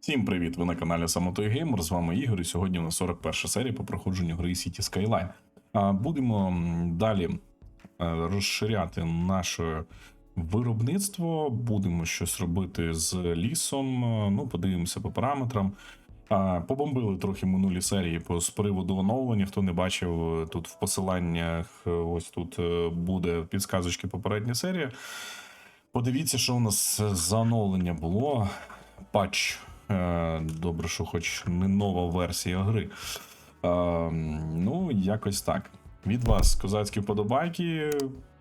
Всім привіт! Ви на каналі Самотой Геймер. З вами Ігор. І сьогодні у нас 41 серія по проходженню гри City Skyline. Будемо далі е, розширяти наше виробництво. Будемо щось робити з лісом. е, Ну, подивимося по параметрам. Побомбили трохи минулі серії з приводу оновлення. Хто не бачив, е, тут в посиланнях ось тут буде підсказочки попередня серія. Подивіться, що у нас за оновлення було. Патч. Е, Добре, що хоч не нова версія гри. Е, Ну, якось так. Від вас козацькі вподобайки.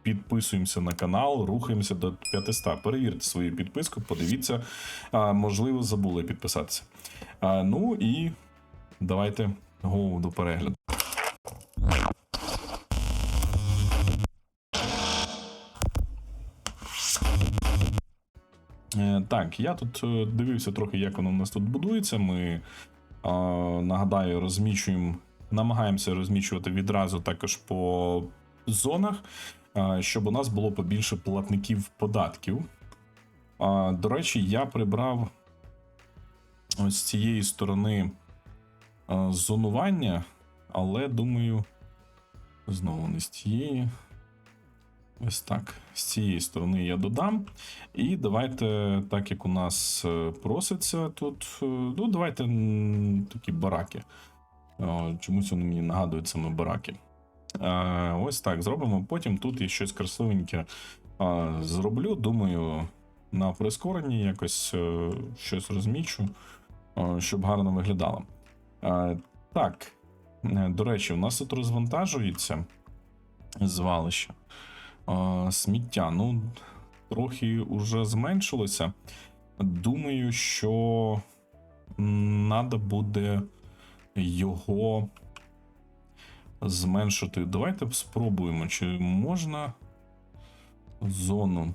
Підписуємося на канал, рухаємося до 500. Перевірте свою підписку, подивіться. А, можливо, забули підписатися. Ну і давайте голову до перегляду. Так, я тут е, дивився трохи, як воно у нас тут будується. Ми е, нагадаю, розмічуємо, намагаємося розмічувати відразу також по зонах, е, щоб у нас було побільше платників податків. До речі, я прибрав ось з цієї сторони е, зонування, але думаю, знову не з цієї. Ось так. З цієї сторони я додам. І давайте, так як у нас е, проситься тут. е, Ну, давайте такі бараки. Чомусь вони мені нагадують саме бараки. Е, Ось так зробимо. Потім тут я щось красивеньке е, зроблю. Думаю, на прискоренні якось е, щось розмічу, е, щоб гарно виглядало. Е, Так, е, до речі, у нас тут розвантажується звалище. Сміття. Ну, трохи уже зменшилося. Думаю, що треба буде його зменшити. Давайте спробуємо, чи можна зону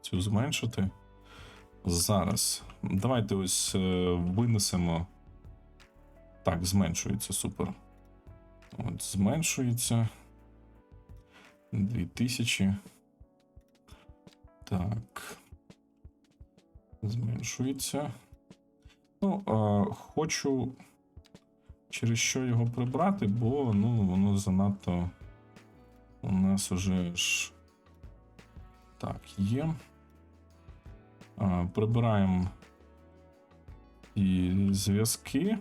цю зменшити. Зараз. Давайте ось е, винесемо. Так, зменшується, супер. От, зменшується. 2000. Так. Зменшується. Ну, а, хочу через що його прибрати, бо ну, воно занадто у нас уже ж. Так, є. А, прибираємо і зв'язки.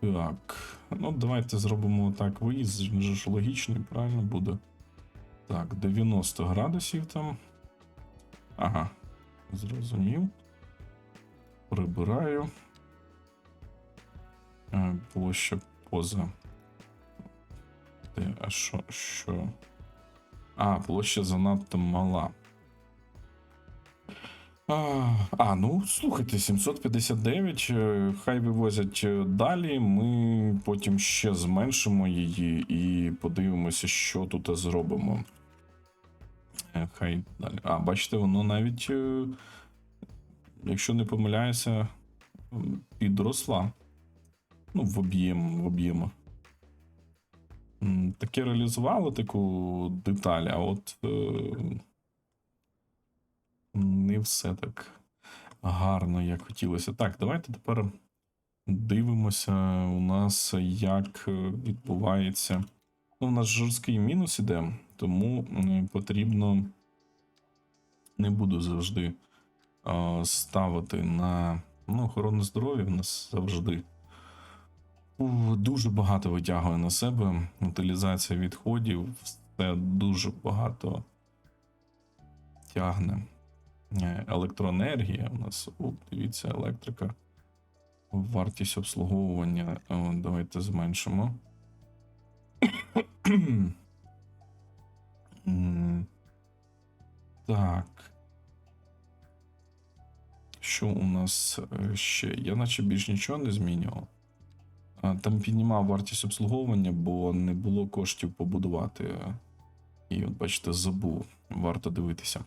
Так. Ну, давайте зробимо так. Виїзд ж логічний, правильно буде. Так, 90 градусів там. Ага, зрозумів. Прибираю. Е, Площа поза. Де, а що, що? А, площа занадто мала. А, ну слухайте, 759. е, Хай вивозять е, далі. Ми потім ще зменшимо її і подивимося, що тут зробимо. Е, Хай далі. А, бачите, воно навіть, якщо не помиляюся, підросла. Ну, в об'єм, в об'єму. М, Таке реалізувало таку деталь, а от. Е, все так гарно, як хотілося. Так, давайте тепер дивимося у нас, як е, відбувається. Ну, у нас жорсткий мінус іде, тому потрібно не буду завжди а, ставити на ну, охорону здоров'я в нас завжди. Дуже багато витягує на себе. Утилізація відходів, все дуже багато тягне. Е, електроенергія. У нас о, дивіться, електрика. Вартість обслуговування. О, давайте зменшимо. Так. Що у нас е, ще? Я наче більш нічого не змінював. Там піднімав вартість обслуговування, бо не було коштів побудувати. І от бачите, забув. Варто дивитися.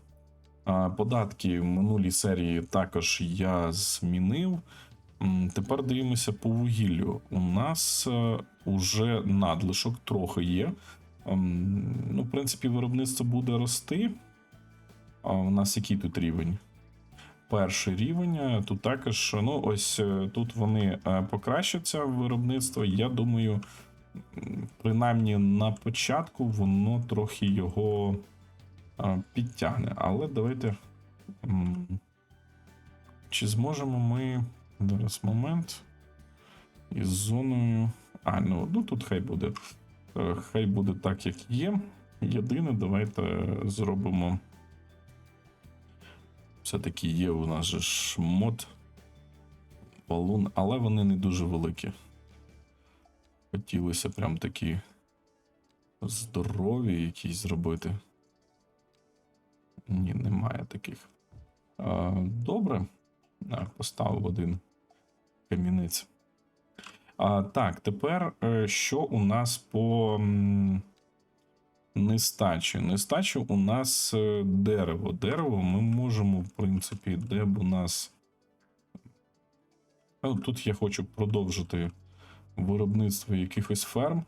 Податки в минулій серії також я змінив. Тепер дивимося по вугіллю. У нас е, уже надлишок трохи є. Ну, в принципі, виробництво буде рости. А у нас який тут рівень? перший рівень. Е, Тут також, ну ось е, тут вони покращаться виробництво. Я думаю, принаймні на початку воно трохи його підтягне. Але давайте. Чи зможемо ми. Зараз момент. Із зоною. А, ну, ну тут хай буде. Е, Хай буде так, як є. Єдине, давайте зробимо. Все-таки є у нас же ж мод. Балун, але вони не дуже великі. Хотілося прям такі здорові якісь зробити. Ні, немає таких. Добре. Поставив один камінець. Так, тепер е, що у нас по нестачі? Нестачі у нас е, дерево. Дерево ми можемо, в принципі, де б у нас. Ну, тут я хочу продовжити виробництво якихось ферм.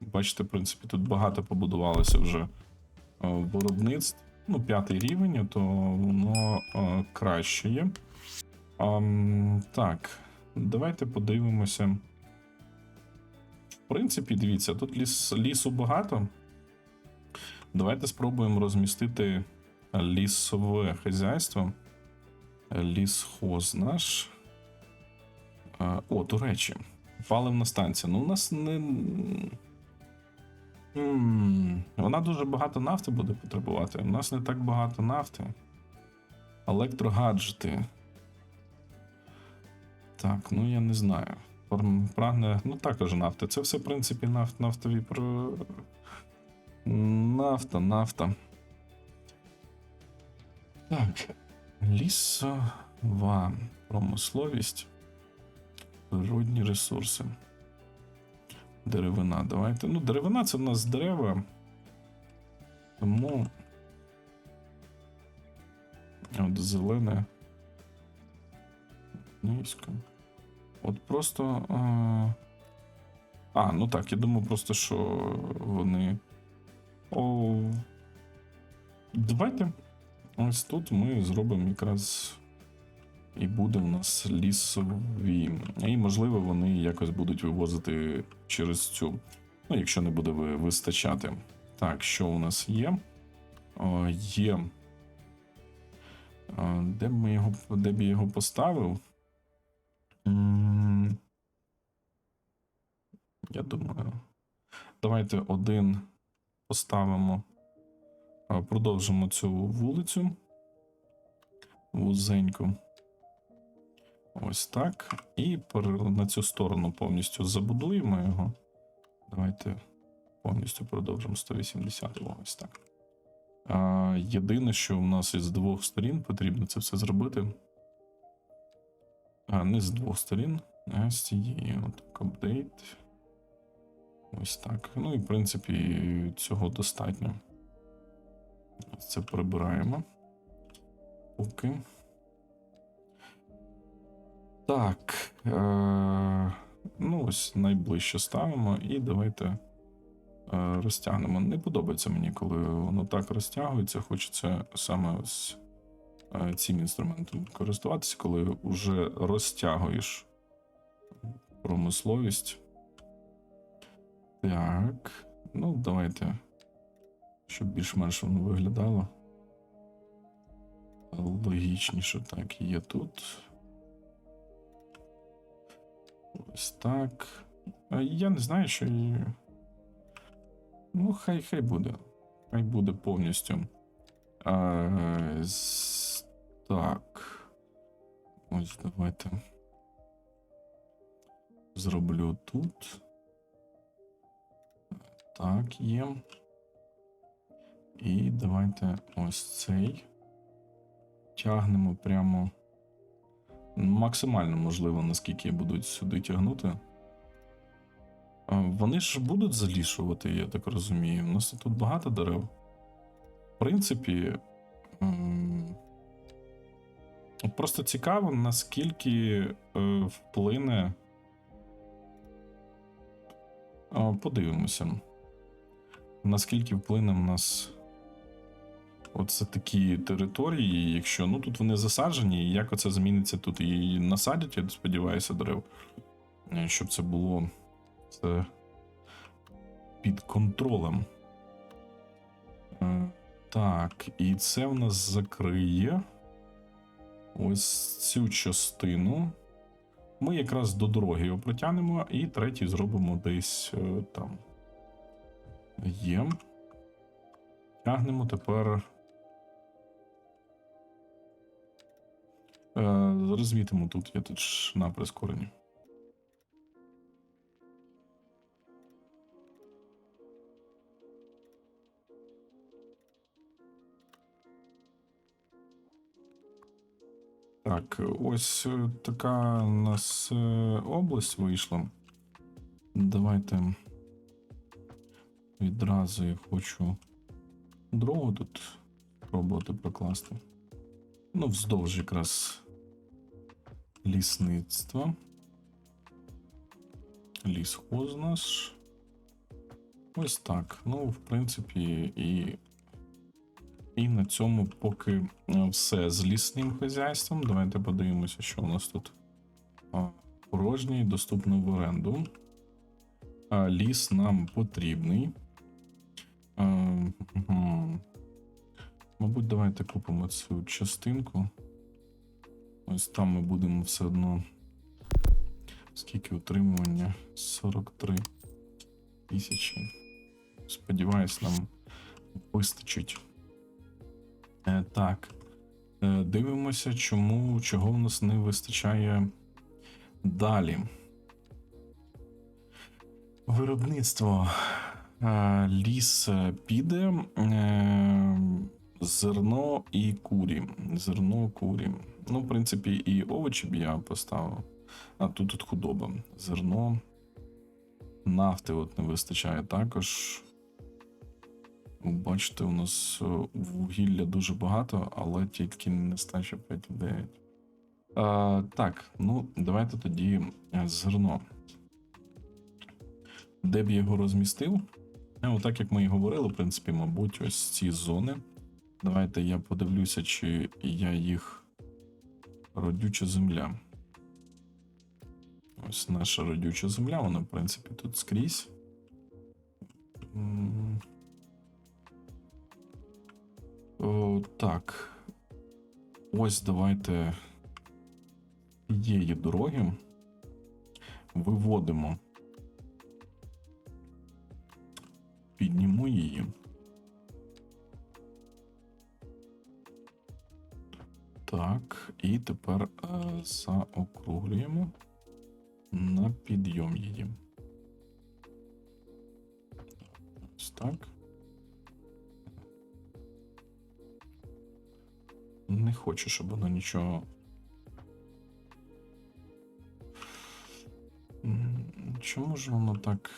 Бачите, в принципі, тут багато побудувалося вже е, виробництв. Ну, п'ятий рівень, то воно е, краще є. Ам, так, давайте подивимося. В принципі, дивіться, тут ліс, лісу багато. Давайте спробуємо розмістити лісове хазяйство. Лісхоз наш. О, до речі, паливна станція. Ну, у нас не. Вона дуже багато нафти буде потребувати. У нас не так багато нафти. Електрогаджети. Так, ну я не знаю. Прагне, ну також нафта. Це все, в принципі, нафт, нафтові про. Нафта, нафта. Так. Лісова промисловість. Природні ресурси. Деревина. Давайте. Ну, деревина це в нас дерева. Тому. От зелене. Низько. От просто. А, а, ну так, я думаю, просто що вони. О, давайте. Ось тут ми зробимо якраз. І буде в нас лісові. І, можливо, вони якось будуть вивозити через цю. Ну, якщо не буде вистачати. Так, що у нас є? О, є. А, Де б ми його, де б я його поставив? Я думаю. Давайте один поставимо. Продовжимо цю вулицю. Вузеньку. Ось так. І на цю сторону повністю забудуємо його. Давайте повністю продовжимо 180. О, Ось так. А, єдине, що у нас із двох сторін потрібно це все зробити. А, не з двох сторін, а з цієї. От, апдейт. Ось так. Ну і в принципі цього достатньо. Це прибираємо. Поки. Так. Е- ну, ось найближче ставимо, і давайте е- розтягнемо. Не подобається мені, коли воно так розтягується. Хочеться саме ось е, цим інструментом користуватися, коли вже розтягуєш промисловість. Так. Ну, давайте. Щоб більш-менш воно виглядало. Логічніше так є тут. Ось так. Я не знаю, що. і- Ну, хай хай буде. Хай буде повністю. А, з- Так. Ось давайте. Зроблю тут. Так, є. І давайте ось цей. Тягнемо прямо максимально можливо, наскільки будуть сюди тягнути. Вони ж будуть залішувати, я так розумію. У нас тут багато дерев. В принципі, просто цікаво, наскільки е, вплине. Подивимося. Наскільки вплине в нас Оце такі території, якщо ну тут вони засаджені, і як оце зміниться тут і насадять, я сподіваюся, дерев. Е, Щоб це було це під контролем. Е, Так, і це в нас закриє ось цю частину. Ми якраз до дороги його протягнемо, і третій зробимо десь е, там. Є. Тягнемо тепер. Розмітимо тут, я тут на прискоренні. Так, ось е, така у нас е, область вийшла. Давайте відразу я хочу дорогу тут спробувати прокласти. Ну, вздовж якраз лісництва. Лісхоз наш. Ось так. Ну, в принципі, і. І на цьому поки е, все з лісним хазяйством. Давайте подивимося, що у нас тут А, порожній, доступно в оренду. Ліс нам потрібний. Мгм. Мабуть, давайте купимо цю частинку. Ось там ми будемо все одно. Скільки утримування? 43 тисячі. Сподіваюсь, нам вистачить. Е, так. Е, дивимося, чому, чого в нас не вистачає далі. Виробництво. Е, ліс піде. Е, зерно і курі. Зерно, курі. Ну, в принципі, і овочі б я поставив. А тут тут худоба. Зерно. Нафти от не вистачає також. Бачите, у нас е, вугілля дуже багато, але тільки нестача 5,9. А, так, ну давайте тоді е, зерно. Де б я його розмістив? Е, Отак, як ми і говорили, в принципі, мабуть, ось ці зони. Давайте я подивлюся, чи я їх родюча земля. Ось наша родюча земля, вона, в принципі, тут скрізь. О, так. Ось давайте цієї дороги виводимо. Підніму її. Так, і тепер е, заокруглюємо на підйом її. Ось так. Не хочу, щоб воно нічого. Чому ж воно так.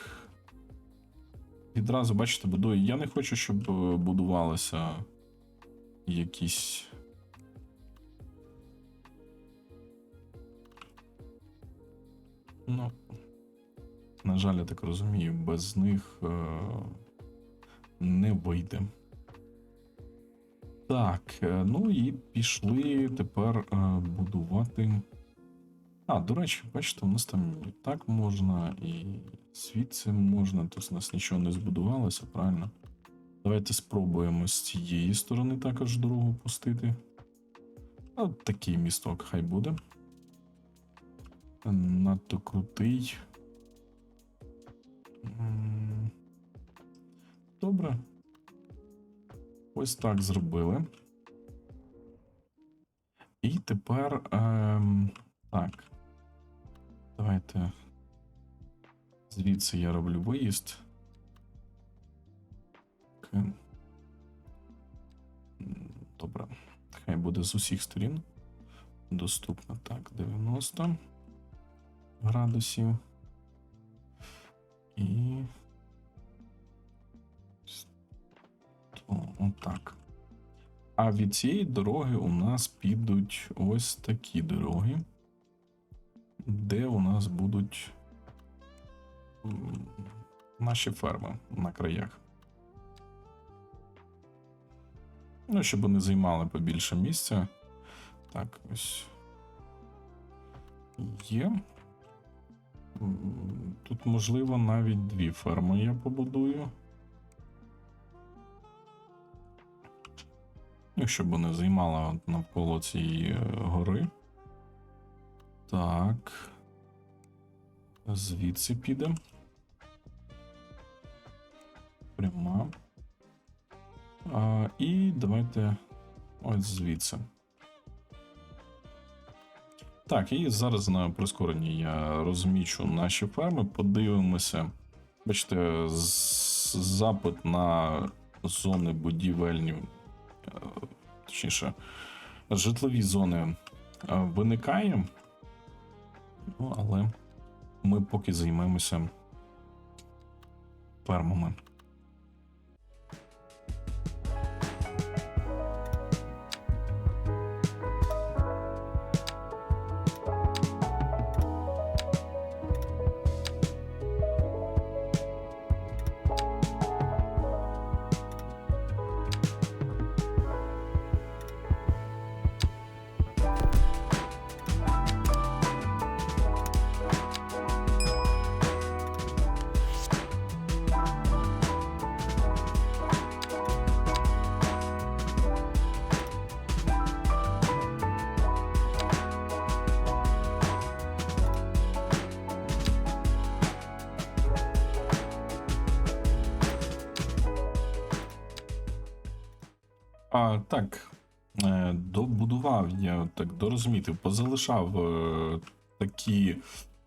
Відразу, бачите, будує. Я не хочу, щоб е, будувалося якісь. Ну, на жаль, я так розумію, без них е- не вийде. Так, е, ну і пішли тепер е, будувати. А, до речі, бачите, у нас там і так можна, і звідси можна, тут у нас нічого не збудувалося, правильно? Давайте спробуємо з цієї сторони також дорогу пустити. От такий місток хай буде. Надто крутий. Добре. Ось так зробили. І тепер. Ем, так. Давайте. Звідси я роблю виїзд. Добре. Хай буде з усіх сторін. Доступно так, 90 градусів. І. Отак. А від цієї дороги у нас підуть ось такі дороги, де у нас будуть наші ферми на краях. Ну, щоб вони займали побільше місця. Так, ось. Є. Тут, можливо, навіть дві ферми я побудую. Ну, щоб вони займали навколо цієї е, гори. Так. Звідси підемо. Пряма. А, і давайте ось звідси. Так, і зараз на прискоренні я розмічу наші ферми, подивимося. Бачите, запит на зони будівельні, е, точніше, житлові зони е, виникає. Ну, але ми поки займемося фермами. А, так, е, добудував я так дорозмітив, позалишав е, такі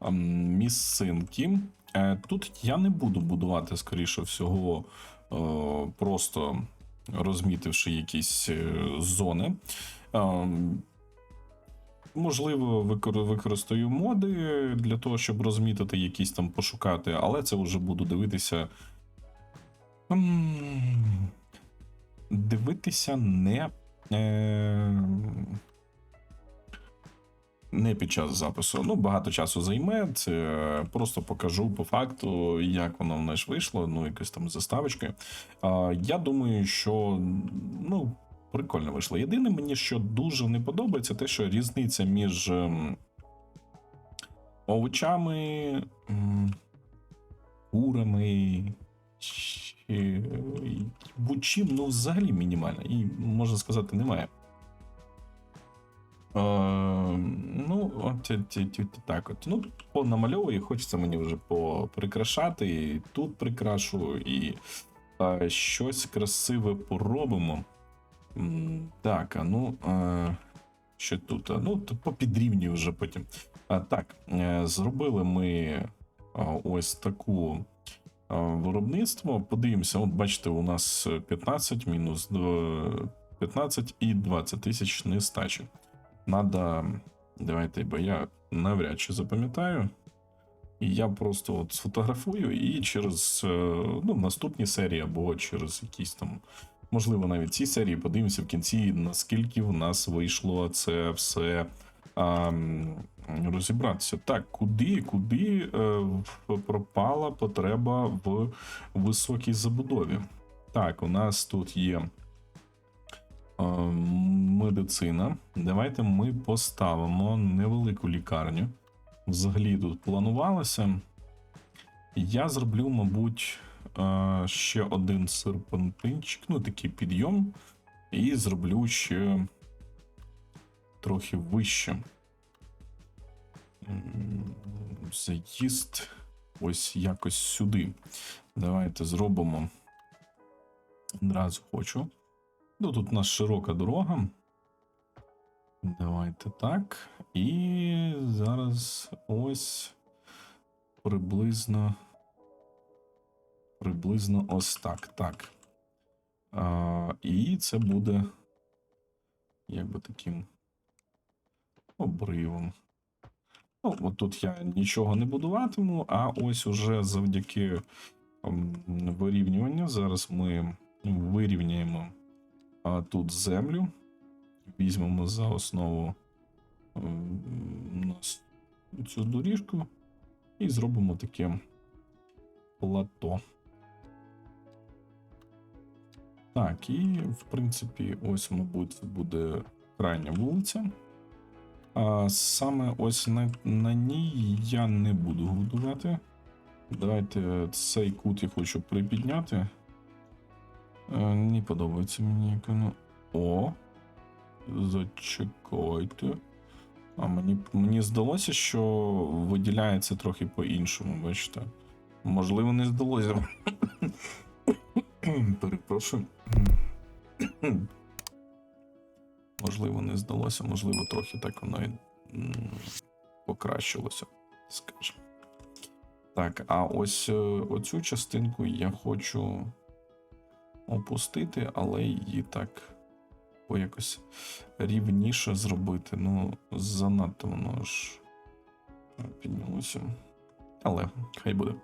ем, місцинки. Е, Тут я не буду будувати, скоріше всього, е, просто розмітивши якісь е, зони. Ем, Можливо, викор- використаю моди для того, щоб розмітити якісь там пошукати, але це вже буду дивитися. Дивитися не. Е... Не під час запису. Ну, багато часу займе. Це просто покажу по факту, як воно в нас вийшло, ну, якось там заставочки. А, я думаю, що ну, прикольно вийшло. Єдине, мені що дуже не подобається, те, що різниця між ем, овочами, курами, будь-чим, ну, взагалі мінімальна. І, можна сказати, немає. Е, ну, от так от. Ну, понамальовую, хочеться мені вже поприкрашати. І тут прикрашу, і е, щось красиве поробимо. Так, а ну. Е, що тут? Ну, то попідрівнюю вже потім. А, так, е, зробили ми е, ось таку е, виробництво. Подивимося, от бачите, у нас 15 мінус 15 і 20 тисяч нестачі. Надо. Давайте, бо я навряд чи запам'ятаю. І я просто от сфотографую і через е, ну, наступні серії або через якісь там, можливо, навіть ці серії подивимося в кінці, наскільки в нас вийшло це все а, розібратися. Так, куди, куди е, пропала потреба в високій забудові? Так, у нас тут є медицина. Давайте ми поставимо невелику лікарню. Взагалі тут планувалося. Я зроблю, мабуть, е, ще один серпантинчик, ну такий підйом, і зроблю ще трохи вище. Заїзд ось якось сюди. Давайте зробимо. Одразу хочу. Ну, тут у нас широка дорога. Давайте так. І зараз ось приблизно. Приблизно ось так. Так. А, і це буде якби таким обривом. Ну, от тут я нічого не будуватиму, а ось уже завдяки вирівнюванню. Зараз ми вирівняємо тут землю. Візьмемо за основу м, у нас цю доріжку і зробимо таке плато. Так, і в принципі, ось, мабуть, буде крайня вулиця. А саме ось на, на ній я не буду будувати. Давайте цей кут я хочу припідняти. Е, Не подобається мені як. О! Зачекайте. А мені, мені здалося, що виділяється трохи по-іншому, бачите. Можливо, не здалося. Перепрошую. Можливо, не здалося, можливо, трохи так воно і покращилося, скажімо. Так, а ось е, оцю частинку я хочу опустити, але її так о, якось рівніше зробити. Ну, занадто воно ж е, піднялося. Але хай буде.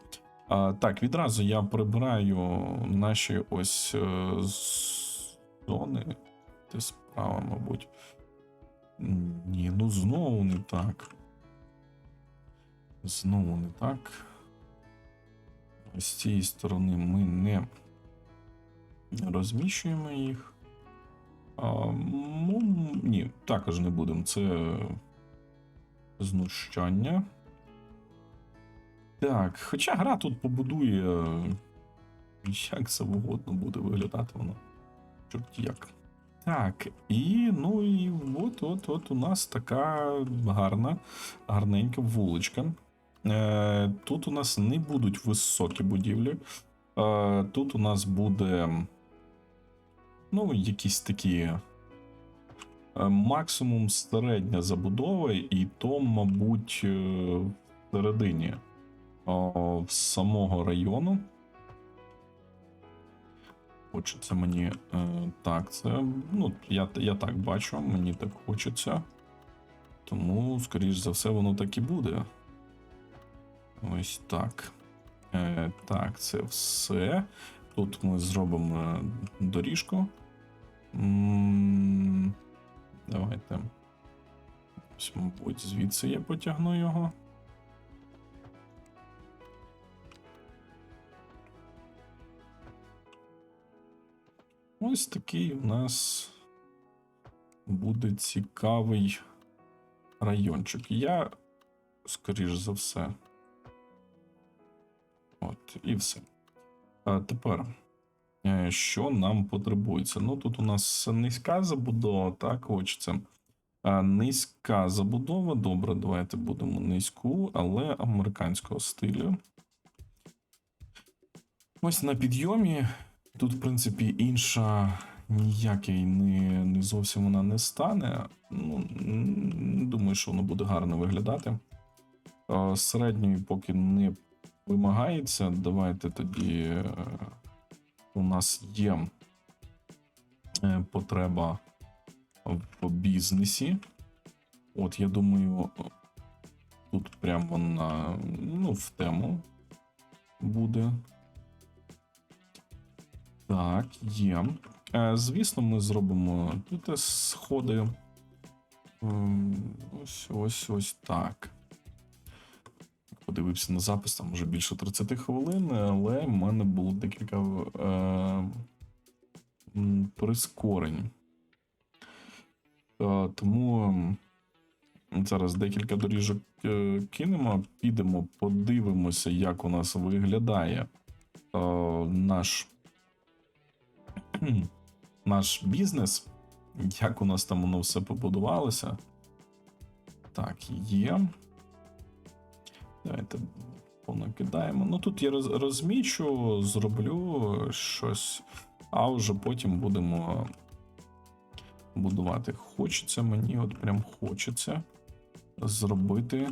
А, так, відразу я прибираю наші ось е, зони. Ти справа, мабуть. Ні, ну знову не так. Знову не так. З цієї сторони ми не розміщуємо їх. А, ну, ні, також не будемо. Це знущання. Так, хоча гра тут побудує як завгодно буде виглядати воно. Чорт як. Так, і ну і от от от у нас така гарна, гарненька вуличка. Е, Тут у нас не будуть високі будівлі. Е, Тут у нас буде. Ну, якісь такі. е, Максимум середня забудова, і то, мабуть, е, всередині самого району. Хочеться мені. Е, так, це. Ну, я, я так бачу, мені так хочеться. Тому, скоріш за все, воно так і буде. Ось так. Е, так, це все. Тут ми зробимо доріжку. Давайте. Ось, мабуть, звідси я потягну його. Ось такий у нас буде цікавий райончик. Я, скоріш за все. От, і все. А тепер, е, що нам потребується? Ну, тут у нас низька забудова, так, хочеться. А, низька забудова. Добре, давайте будемо низьку, але американського стилю. Ось на підйомі. Тут, в принципі, інша ніякий не, не зовсім вона не стане. Ну, н- думаю, що воно буде гарно виглядати. Е, Середньої поки не вимагається. Давайте тоді е, у нас є е, потреба в бізнесі. От, я думаю, тут прям вона ну, в тему буде. Так, є. Е, Звісно, ми зробимо тут сходи. Ем, Ось ось ось так. Подивився на запис, там вже більше 30 хвилин, але в мене було декілька е, прискорень. Е, тому зараз декілька доріжок е, кинемо, підемо, подивимося, як у нас виглядає наш наш бізнес, як у нас там воно все побудувалося. Так, є. Давайте понакидаємо. Ну тут я роз- розмічу, зроблю щось, а вже потім будемо будувати. Хочеться мені, от прям хочеться зробити.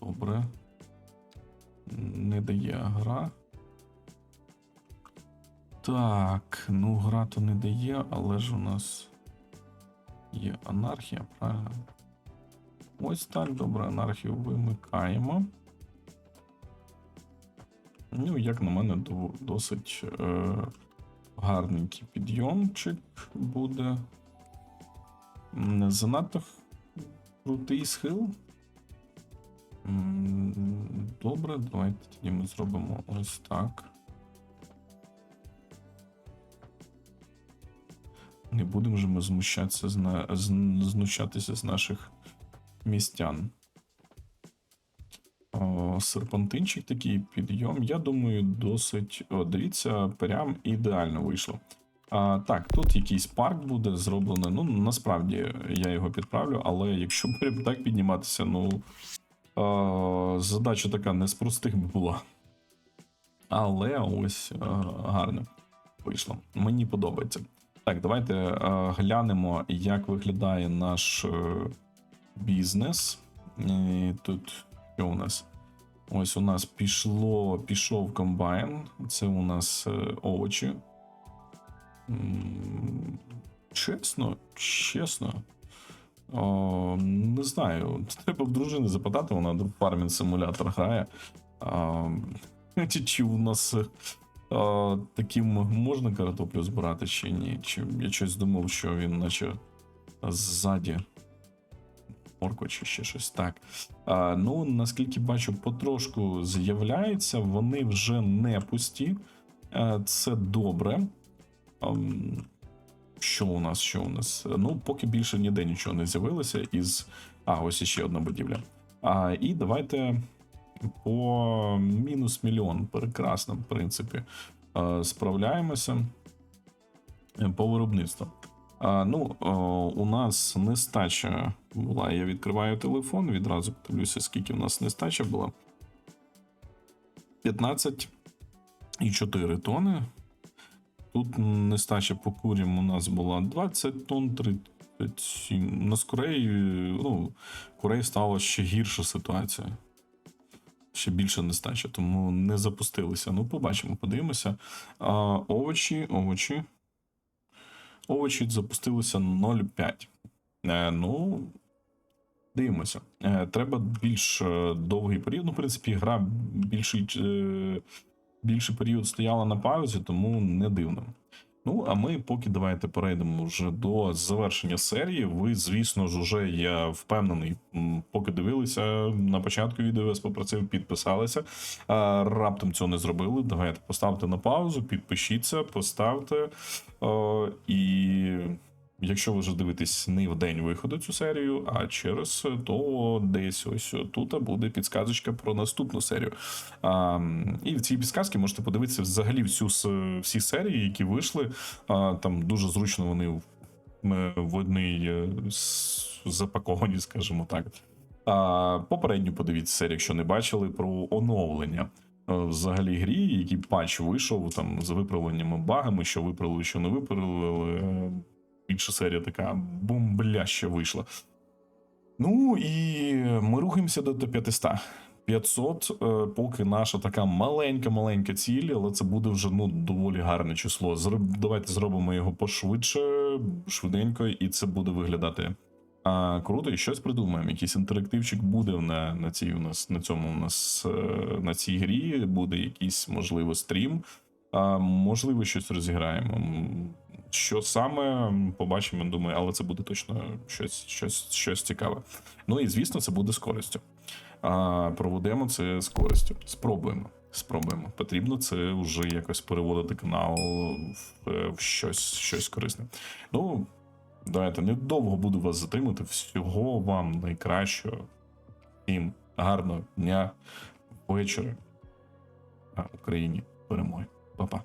Добре не дає гра. Так, ну гра то не дає, але ж у нас є анархія, правильно? Ось так, добре, анархію вимикаємо. Ну, як на мене, досить е, гарненький підйомчик буде. Не занадто крутий схил. Добре. Давайте тоді ми зробимо ось так. Не будемо же ми змущатися з на... з- знущатися з наших містян. О, серпантинчик такий підйом. Я думаю, досить. О, дивіться, прям ідеально вийшло. А, так, тут якийсь парк буде зроблений. Ну, насправді я його підправлю, але якщо прям так підніматися, ну. Задача така не з простих була. Але ось а, гарно вийшло. Мені подобається. Так, давайте а, глянемо, як виглядає наш е, бізнес. І тут що у нас? Ось у нас пішло, пішов комбайн. Це у нас е, овочі. Чесно, чесно. О, не знаю. Треба в дружини запитати, вона в фармінг симулятор грає. А, чи, у нас е, а, таким можна картоплю збирати, чи ні? Чи я щось думав, що він наче ззаді. Морква чи ще щось так. А, ну, наскільки бачу, потрошку з'являється, вони вже не пусті. А, це добре. Що у нас? Що у нас? Ну, поки більше ніде нічого не з'явилося із. А, ось іще одна будівля. А, і давайте по мінус мільйон. Прекрасно, в принципі. Справляємося Е, по виробництву. А, ну, у нас нестача була. Я відкриваю телефон, відразу подивлюся, скільки у нас нестача була. 15,4 тони. Тут нестача по курям у нас була 20 тонн, 37. У нас курей, ну, курей стала ще гірша ситуація. Ще більше нестача, тому не запустилися. Ну, побачимо, подивимося. А, овочі, овочі. Овочі запустилися 0,5. Е, ну, дивимося. Е, треба більш е, довгий період. Ну, в принципі, гра більший, більший період стояла на паузі, тому не дивно. Ну, а ми поки давайте перейдемо вже до завершення серії. Ви, звісно ж, уже я впевнений, поки дивилися на початку відео, я попросив, підписалися. А, раптом цього не зробили. Давайте поставте на паузу, підпишіться, поставте. О, і якщо ви вже дивитесь не в день виходу цю серію, а через, то десь ось тут буде підсказочка про наступну серію. А, і в цій підсказці можете подивитися взагалі всю всі серії, які вийшли. А, там дуже зручно вони в, в одній е, запаковані, скажімо так. А, попередню подивіться серію, якщо не бачили, про оновлення. е, Взагалі грі, який патч вийшов там з виправленнями багами, що виправили, що не виправили. Інша серія така бомбляща вийшла. Ну і ми рухаємося до, до 500. 500, е, поки наша така маленька-маленька ціль, але це буде вже ну доволі гарне число. Зроб- Давайте зробимо його пошвидше, швиденько, і це буде виглядати а, круто. І щось придумаємо. Якийсь інтерактивчик буде на, на цій у нас на цьому у нас е, на цій грі. Буде якийсь можливо стрім. Можливо, щось розіграємо. Що саме побачимо, думаю, але це буде точно щось, щось, щось цікаве. Ну і звісно, це буде з користю. Проведемо це з користю. Спробуємо. Спробуємо. Потрібно це вже якось переводити канал в, в щось, щось корисне. Ну, давайте недовго буду вас затримати. Всього вам найкращого. Всім гарного дня, вечора. А Україні перемоги. Па-па.